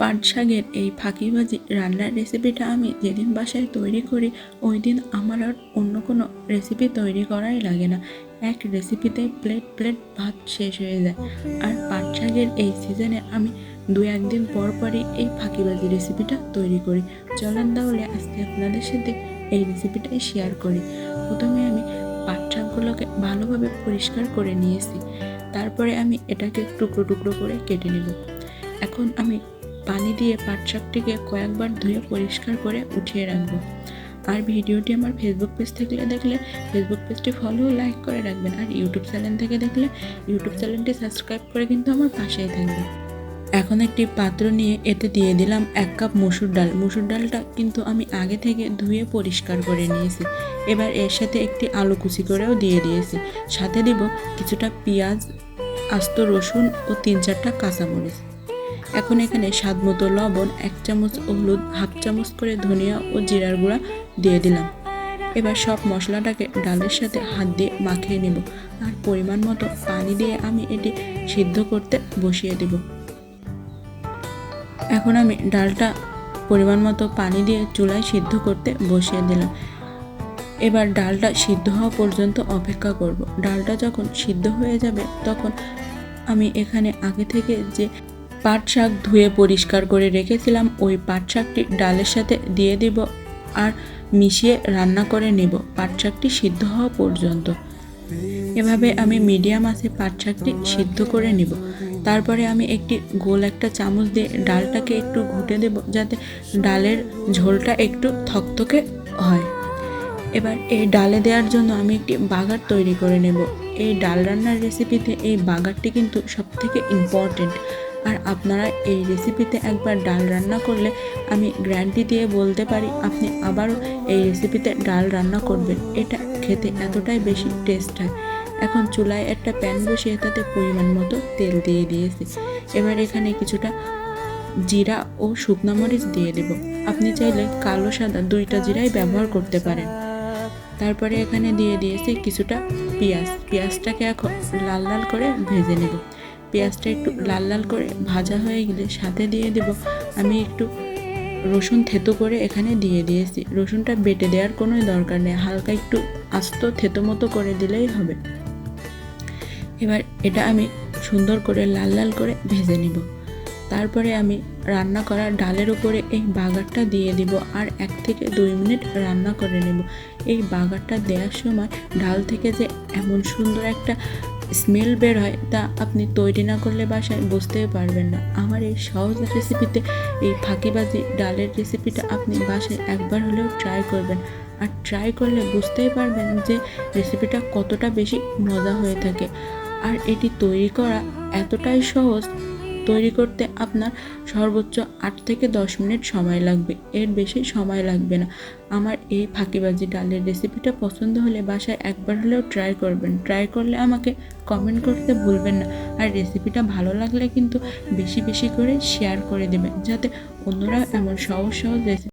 পাট শাকের এই ফাঁকিবাজি রান্নার রেসিপিটা আমি যেদিন বাসায় তৈরি করি ওই দিন আমার আর অন্য কোনো রেসিপি তৈরি করাই লাগে না। এক রেসিপিতে প্লেট প্লেট ভাত শেষ হয়ে যায়। আর পাট শাকের এই সিজনে আমি দু একদিন পর পরই এই ফাঁকিবাজি রেসিপিটা তৈরি করি। চলেন তাহলে আজকে আপনাদের সাথে এই রেসিপিটাই শেয়ার করি। প্রথমে আমি পাট শাকগুলোকে ভালোভাবে পরিষ্কার করে নিয়েছি। তারপরে আমি এটাকে টুকরো টুকরো করে কেটে নেব। এখন আমি পানি দিয়ে পাট শাকটিকে কয়েকবার ধুয়ে পরিষ্কার করে উঠিয়ে রাখব। আর ভিডিওটি আমার ফেসবুক পেজ থেকে দেখলে ফেসবুক পেজটি ফলো লাইক করে রাখবেন। আর ইউটিউব চ্যানেল থেকে দেখলে ইউটিউব চ্যানেলটি সাবস্ক্রাইব করে কিন্তু আমার পাশেই থাকবে। এখন একটি পাত্র নিয়ে এতে দিয়ে দিলাম এক কাপ মসুর ডাল। মসুর ডালটা কিন্তু আমি আগে থেকে ধুয়ে পরিষ্কার করে নিয়েছি। এবার এর সাথে একটি আলু কুচি করেও দিয়ে দিয়েছি। সাথে দিব কিছুটা পেঁয়াজ, আস্ত রসুন ও তিন চারটা কাঁচামরিচ। এখন এখানে স্বাদ মতো লবণ, এক চামচ হলুদ, হাফ চামচ করে ধনিয়া ও জিরার গুঁড়া দিয়ে দিলাম। এবার সব মশলাটাকে ডালের সাথে হাত দিয়ে মাখিয়ে নেব আর পরিমাণ মতো পানি দিয়ে আমি এটি সিদ্ধ করতে বসিয়ে দেব। এখন আমি ডালটা পরিমাণ মতো পানি দিয়ে চুলায় সিদ্ধ করতে বসিয়ে দিলাম। এবার ডালটা সিদ্ধ হওয়া পর্যন্ত অপেক্ষা করব। ডালটা যখন সিদ্ধ হয়ে যাবে, তখন আমি এখানে আগে থেকে যে পাট শাক ধুয়ে পরিষ্কার করে রেখেছিলাম, ওই পাট শাকটি ডালের সাথে দিয়ে দিব আর মিশিয়ে রান্না করে নেব। পাট শাকটি সিদ্ধ হওয়া পর্যন্ত। এভাবে আমি মিডিয়াম আছে পাট শাকটি সিদ্ধ করে নেব। তারপরে আমি একটি গোল একটা চামচ দিয়ে ডালটাকে একটু ঘুটে দেব যাতে ডালের ঝোলটা একটু থকথকে হয়। এবার এই ডালে দেওয়ার জন্য আমি একটি বাগার তৈরি করে নেব। এই ডাল রান্নার রেসিপিতে এই বাগারটি কিন্তু সবথেকে ইম্পর্টেন্ট আর আপনারা এই রেসিপিতে একবার ডাল রান্না করলে আমি গ্যারান্টি দিয়ে বলতে পারি আপনি আবারও এই রেসিপিতে ডাল রান্না করবেন। এটা খেতে এতটাই বেশি টেস্ট হয়। এখন চুলায় একটা প্যান বসিয়ে তাতে পরিমাণ মতো তেল দিয়ে দিয়েছি। এবার এখানে কিছুটা জিরা ও শুকনো মরিচ দিয়ে দেব। আপনি চাইলে কালো সাদা দুইটা জিরাই ব্যবহার করতে পারেন। তারপরে এখানে দিয়ে দিয়েছি কিছুটা পেঁয়াজ। পেঁয়াজটাকে এখন লাল লাল করে ভেজে নেব। পেঁয়াজটা একটু লাল লাল করে ভাজা হয়ে গেলে সাথে দিয়ে দেব। আমি একটু রসুন থেতো করে এখানে দিয়ে দিয়েছি। রসুনটা বেটে দেওয়ার কোনো দরকার নেই। হালকা একটু আস্ত থেতো মতো করে দিলেই হবে। এবার এটা আমি সুন্দর করে লাল লাল করে ভেজে নিব। তারপরে আমি রান্না করা ডালের উপরে এই বাগারটা দিয়ে দিব আর এক থেকে দুই মিনিট রান্না করে নেব। এই বাগারটা দেওয়ার সময় ডাল থেকে যে এমন সুন্দর একটা স্মেল বের হয়, তা আপনি তৈরি না করলে বাসায় বুঝতেই পারবেন না। আমার এই সহজ রেসিপিতে এই ফাঁকিবাজি ডালের রেসিপিটা আপনি বাসায় একবার হলেও ট্রাই করবেন। আর ট্রাই করলে বুঝতেই পারবেন যে রেসিপিটা কতটা বেশি মজা হয়ে থাকে। আর এটি তৈরি করা এতটাই সহজ তৈরি করতে আপনার সর্বোচ্চ আট থেকে দশ মিনিট সময় লাগবে। এর বেশি সময় লাগবে না। আমার এই ফাঁকিবাজি ডালের রেসিপিটা পছন্দ হলে বাসায় একবার হলেও ট্রাই করবেন। ট্রাই করলে আমাকে কমেন্ট করতে ভুলবেন না। আর রেসিপিটা ভালো লাগলে কিন্তু বেশি বেশি করে শেয়ার করে দেবেন, যাতে অন্যরা এমন সহজ সহজ রেসিপি